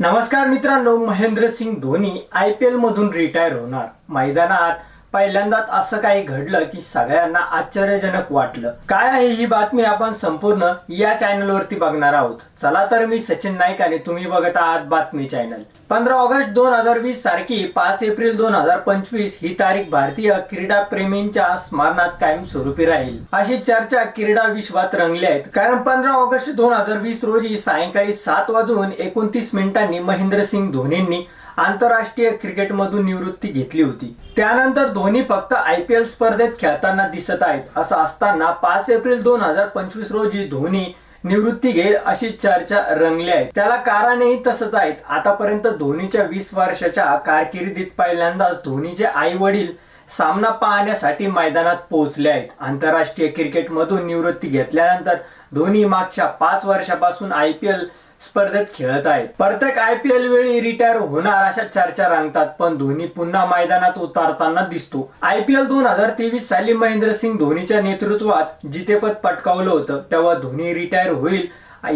नमस्कार मित्रांनो Mahendrasingh Dhoni I P एलमधून रिटायर होणार. मैदानात पहिल्यांदाच असं काही घडलं की सगळ्यांना आश्चर्यजनक वाटलं. काय आहे ही बातमी आपण संपूर्ण या चॅनल वरती बघणार आहोत. चला तर मी सचिन नाईक आणि तुम्ही बघत आहात बातमी चॅनल. पंधरा ऑगस्ट दोन हजार वीस सारखी पाच एप्रिल दोन हजार पंचवीस ही तारीख भारतीय क्रीडा प्रेमींच्या स्मरणात कायम स्वरूपी राहील. अशी चर्चा क्रीडा विश्वात रंगली आहेत. कारण पंधरा ऑगस्ट दोन हजार वीस रोजी सायंकाळी सात वाजून एकोणतीस मिनिटांनी महेंद्रसिंग धोनींनी आंतरराष्ट्रीय क्रिकेटमधून निवृत्ती घेतली होती. त्यानंतर धोनी फक्त आय पी एल स्पर्धेत खेळताना दिसत आहेत असं असताना पाच एप्रिल दोन हजार पंचवीस रोजी धोनी निवृत्ती घेईल अशी चर्चा रंगली आहे. त्याला कारणही तसंच आहेत. आतापर्यंत धोनीच्या वीस वर्षाच्या कारकिर्दीत पहिल्यांदाच धोनीचे आई वडील सामना पाहण्यासाठी मैदानात पोहोचले आहेत. आंतरराष्ट्रीय क्रिकेटमधून निवृत्ती घेतल्यानंतर धोनी मागच्या पाच वर्षापासून आय पी एल स्पर्धेत खेळत आहेत. प्रत्येक आय पी एल वेळी रिटायर होणार अशा चर्चा रांगतात पण धोनी पुन्हा मैदानात उतारताना दिसतो. आय पी एल दोन हजार तेवीस साली महेंद्रसिंग धोनीच्या नेतृत्वात जितेपद पटकावलं होतं तेव्हा धोनी रिटायर होईल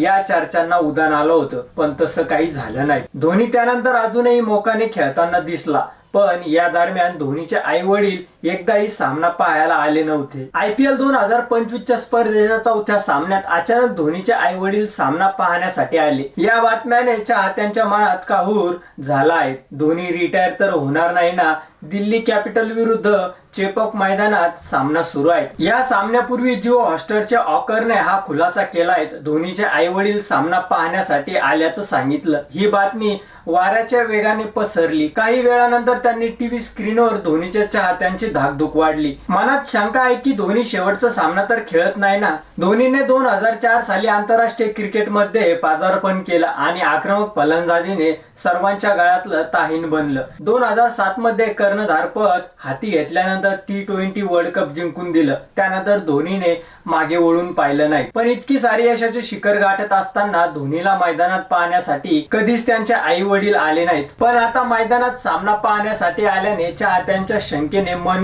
या चर्चांना उदान आलं होतं पण तसं काही झालं नाही. धोनी त्यानंतर अजूनही मोकाने खेळताना दिसला पण या दरम्यान धोनीचे आई वडील एकदाही सामना पाहायला आले नव्हते. आय पी एल दोन हजार पंचवीसच्या स्पर्धेच्या चौथ्या सामन्यात अचानक धोनीचे आई वडील सामना पाहण्यासाठी आले. या बातम्याने चाहत्यांच्या मनात काहूर झाला आहे धोनी रिटायर तर होणार नाही ना? दिल्ली कॅपिटल विरुद्ध चेपक मैदानात सामना सुरू आहे या सामन्यापूर्वी जिओ हॉस्टरच्या ऑकरने हा खुलासा केला आहे धोनीचे आई वडील सामना पाहण्यासाठी आल्याचं सांगितलं. ही बातमी वाऱ्याच्या वेगाने पसरली. काही वेळानंतर त्यांनी टीव्ही स्क्रीनवर धोनीच्या चाहत्यांचे धाकधूक वाढली. मनात शंका आहे की धोनी शेवटचा सामना तर खेळत नाही ना? धोनीने दोन हजार चार साली आंतरराष्ट्रीय क्रिकेटमध्ये पादार्पण केलं आणि आक्रमक फलंदाजीने सर्वांच्या गळ्यातलं ताहीन बनलं. दोन हजार सात मध्ये कर्णधारपद हाती घेतल्यानंतर टी ट्वेंटी वर्ल्ड कप जिंकून दिलं. त्यानंतर धोनीने मागे वळून पाहिलं नाही. पण इतकी सारी यशाचे शिखर गाठत असताना धोनीला मैदानात पाहण्यासाठी कधीच त्यांचे आई वडील आले नाहीत. पण आता मैदानात सामना पाहण्यासाठी आल्याने चाहत्यांच्या शंकेने मन